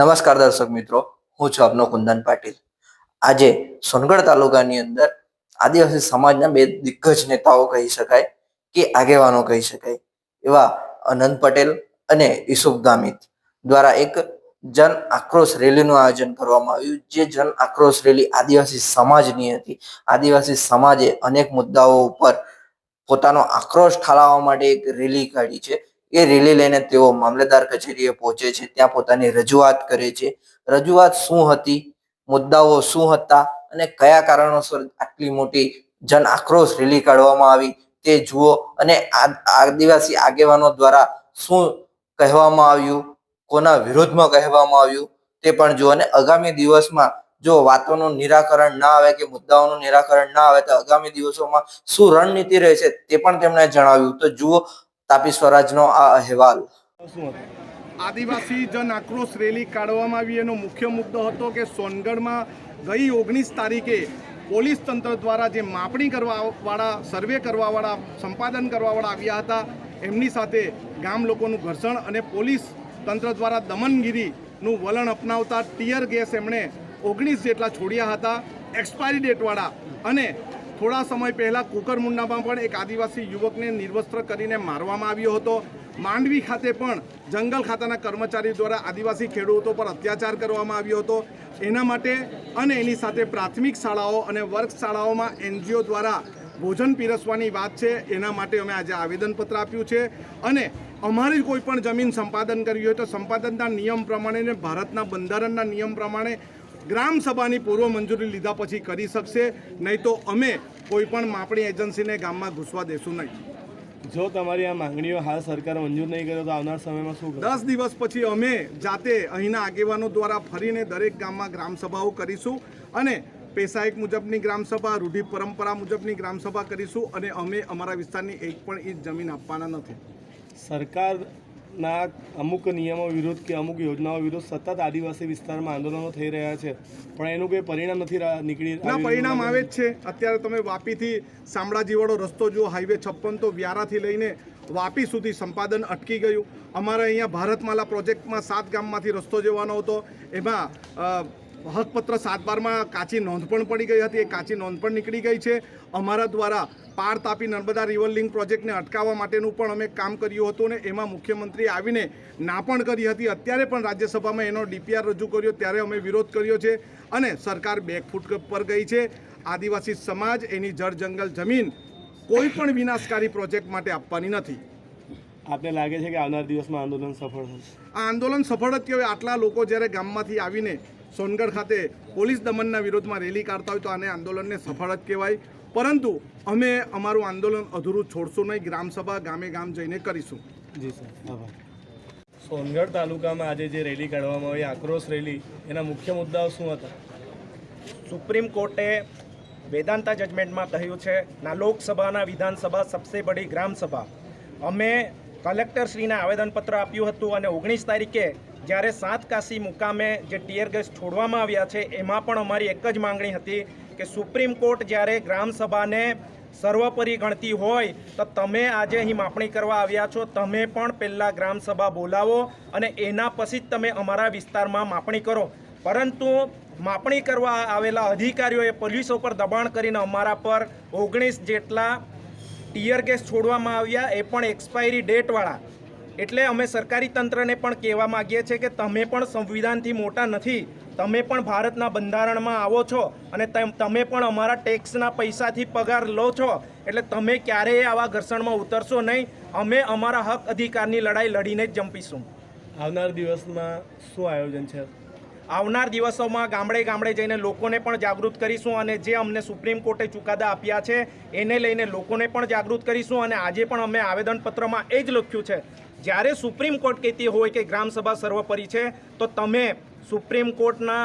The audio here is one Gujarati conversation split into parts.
નમસ્કાર દર્શક મિત્રો, હું છું આપનો કુંદન પાટીલ. આજે સોનગઢ તાલુકાની અંદર આદિવાસી સમાજના બે દિગ્ગજ નેતાઓ કહી શકાય કે આગેવાનો કહી શકાય, એવા અનંત પટેલ અને ઈસુફ ગામિત દ્વારા એક જન આક્રોશ રેલીનું આયોજન કરવામાં આવ્યું. જે જન આક્રોશ રેલી આદિવાસી સમાજની હતી. આદિવાસી સમાજે અનેક મુદ્દાઓ ઉપર પોતાનો આક્રોશ ઠાલવવા માટે એક રેલી કાઢી છે. એ રેલી લઈને તેઓ મામલેદાર કચેરીએ પહોંચે છે. ત્યાં પોતાની રજૂઆત કરે છે. રજૂઆત શું હતી? મુદ્દાઓ શું હતા? અને કયા કારણોસર આટલી મોટી જન આક્રોશ રેલી કાઢવામાં આવી તે જુઓ. અને આદિવાસી આગેવાનો દ્વારા શું કહેવામાં આવ્યું? કોના વિરોધમાં કહેવામાં આવ્યું? તે પણ જુઓ. અને આગામી દિવસમાં જો વાતોનું નિરાકરણ ના આવે કે મુદ્દાઓનું નિરાકરણ ના આવે તો આગામી દિવસોમાં શું રણનીતિ રહેશે તે પણ તેમણે જણાવ્યું. તો જુઓ તાપી સ્વરાજનો આ અહેવાલ. આદિવાસી જન આક્રોશ રેલી કાઢવામાં આવી. એનો મુખ્ય મુદ્દો હતો કે સોનગઢમાં ગઈ ઓગણીસ તારીખે પોલીસ તંત્ર દ્વારા જે માપણી કરવાવાળા, સર્વે કરવાવાળા, સંપાદન કરવાવાળા આવ્યા હતા, એમની સાથે ગામ લોકોનું ઘર્ષણ અને પોલીસ તંત્ર દ્વારા દમનગીરીનું વલણ અપનાવતા ટીયર ગેસ એમણે ઓગણીસ જેટલા છોડ્યા હતા, એક્સપાયરી ડેટવાળા અને થોડા સમય પહેલાં કુકરમુંડામાં પણ એક આદિવાસી યુવકને નિર્વસ્ત્ર કરીને મારવામાં આવ્યો હતો. માંડવી ખાતે પણ જંગલ ખાતાના કર્મચારી દ્વારા આદિવાસી ખેડૂતો પર અત્યાચાર કરવામાં આવ્યો હતો. એના માટે અને એની સાથે પ્રાથમિક શાળાઓ અને વર્ગ શાળાઓમાં એનજીઓ દ્વારા ભોજન પીરસવાની વાત છે. એના માટે અમે આજે આવેદનપત્ર આપ્યું છે. અને અમારી કોઈ પણ જમીન સંપાદન કરવી હોય તો સંપાદનના નિયમ પ્રમાણે ને ભારતના બંધારણના નિયમ પ્રમાણે ગ્રામ સભાની પૂર્વ મંજૂરી લીધા પછી કરી શકશે નહીં તો અમે કોઈપણ માપણી એજન્સીને ગામમાં ઘૂસવા દેશું નહીં. જો તમારી આ માંગણીઓ હાલ સરકાર મંજૂર નહીં કરે તો આવનાર સમયમાં શું દસ દિવસ પછી અમે જાતે અહીંના આગેવાનો દ્વારા ફરીને દરેક ગામમાં ગ્રામસભાઓ કરીશું અને પેશાયક મુજબની ગ્રામસભા રૂઢિ પરંપરા મુજબની ગ્રામસભા કરીશું અને અમે અમારા વિસ્તારની એક પણ ઇંચ જમીન આપવાના નથી. સરકારના અમુક નિયમો વિરુદ્ધ કે અમુક યોજનાઓ વિરુદ્ધ સતત આદિવાસી વિસ્તારમાં આંદોલનો થઈ રહ્યા છે. પણ એનું કોઈ પરિણામ નથી નીકળી ના પરિણામ આવે જ છે. અત્યારે તમે વાપીથી શામળાજીવાળો રસ્તો જુઓ હાઈવે છપ્પન તો વ્યારાથી લઈને વાપી સુધી સંપાદન અટકી ગયું. અમારે અહીંયા ભારતમાલા પ્રોજેક્ટમાં સાત ગામમાંથી રસ્તો જવાનો હતો. એમાં હકપત્ર સાત બારમાં કાચી નોંધ પણ પડી ગઈ હતી. એ કાચી નોંધ પણ નીકળી ગઈ છે. અમારા દ્વારા પાર તાપી નર્મદા રિવર લિંક પ્રોજેક્ટને અટકાવવા માટેનું પણ અમે કામ કર્યું હતું ને એમાં મુખ્યમંત્રી આવીને ના પણ કરી હતી. અત્યારે પણ રાજ્યસભામાં એનો ડીપીઆર રજૂ કર્યો. ત્યારે અમે વિરોધ કર્યો છે અને સરકાર બેકફૂટ પર ગઈ છે. આદિવાસી સમાજ, એની જળ જંગલ જમીન કોઈ પણ વિનાશકારી પ્રોજેક્ટ માટે આપવાની નથી. આપને લાગે છે કે આવનાર દિવસમાં આંદોલન સફળ થશે? આ આંદોલન સફળ જ કહેવાય. આટલા લોકો જ્યારે ગામમાંથી આવીને સોનગઢ ખાતે પોલીસ દમનના વિરોધમાં રેલી કાઢતા હોય તો આને આંદોલનને સફળ જ કહેવાય. પરંતુ અમે અમારું આંદોલન અધૂરું છોડશું નહીં. ગ્રામસભા ગામે ગામ જઈને કરીશું. જી સર. આભાર. સોનગઢ તાલુકામાં આજે જે રેલી કાઢવામાં આવી આક્રોશ રેલી એના મુખ્ય મુદ્દાઓ શું હતા? સુપ્રીમ કોર્ટે વેદાંતા જજમેન્ટમાં કહ્યું છે ના લોકસભાના વિધાનસભા સબસે બડી ગ્રામસભા. અમે કલેક્ટરશ્રીને આવેદનપત્ર આપ્યું હતું અને ઓગણીસ તારીખે જ્યારે સાત કાશી મુકામે જે ટીયર ગેસ છોડવામાં આવ્યા છે, એમાં પણ અમારી એક જ માંગણી હતી કે સુપ્રીમ કોર્ટ જ્યારે ગ્રામસભાને સર્વોપરી ગણતી હોય, તો તમે આજે અહીં માપણી કરવા આવ્યા છો. તમે પણ પહેલાં ગ્રામસભા બોલાવો અને એના પછી જ તમે અમારા વિસ્તારમાં માપણી કરો. પરંતુ માપણી કરવા આવેલા અધિકારીઓએ પોલીસો પર દબાણ કરીને અમારા પર ઓગણીસ જેટલા ટીયર ગેસ છોડવામાં આવ્યા એ પણ એક્સપાયરી ડેટવાળા. એટલે અમે સરકારી તંત્રને પણ કહેવા માગીએ છીએ કે તમે પણ સંવિધાનથી મોટા નથી, તમે પણ ભારતના બંધારણમાં આવો છો અને તમે પણ અમારા ટેક્સના પૈસાથી પગાર લો છો. એટલે તમે ક્યારેય આવા ઘર્ષણમાં ઉતરશો નહીં. અમે અમારા હક અધિકારની લડાઈ લડીને જ જંપીશું. આવનાર દિવસમાં શું આયોજન છે? આવનાર દિવસોમાં ગામડે ગામડે જઈને લોકોને પણ જાગૃત કરીશું અને જે અમને સુપ્રીમ કોર્ટે ચુકાદા આપ્યા છે, એને લઈને લોકોને પણ જાગૃત કરીશું અને આજે પણ અમે આવેદનપત્રમાં એ જ લખ્યું છે, જ્યારે સુપ્રીમ કોર્ટ કહેતી હોય કે ગ્રામસભા સર્વોપરી છે, તો તમે સુપ્રીમ કોર્ટના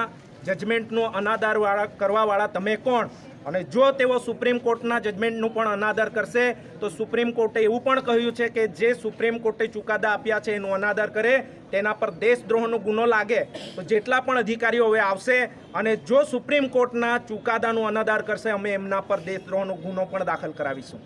જજમેન્ટનો અનાદારવાળા કરવાવાળા તમે કોણ? અને જો તેઓ સુપ્રીમ કોર્ટના જજમેન્ટનું પણ અનાદર કરશે, તો સુપ્રીમ કોર્ટે એવું પણ કહ્યું છે કે જે સુપ્રીમ કોર્ટે ચુકાદા આપ્યા છે એનો અનાદર કરે, તેના પર દેશદ્રોહનો ગુનો લાગે. તો જેટલા પણ અધિકારીઓ હવે આવશે અને જો સુપ્રીમ કોર્ટના ચુકાદાનું અનાદર કરશે, અમે એમના પર દેશદ્રોહનો ગુનો પણ દાખલ કરાવીશું.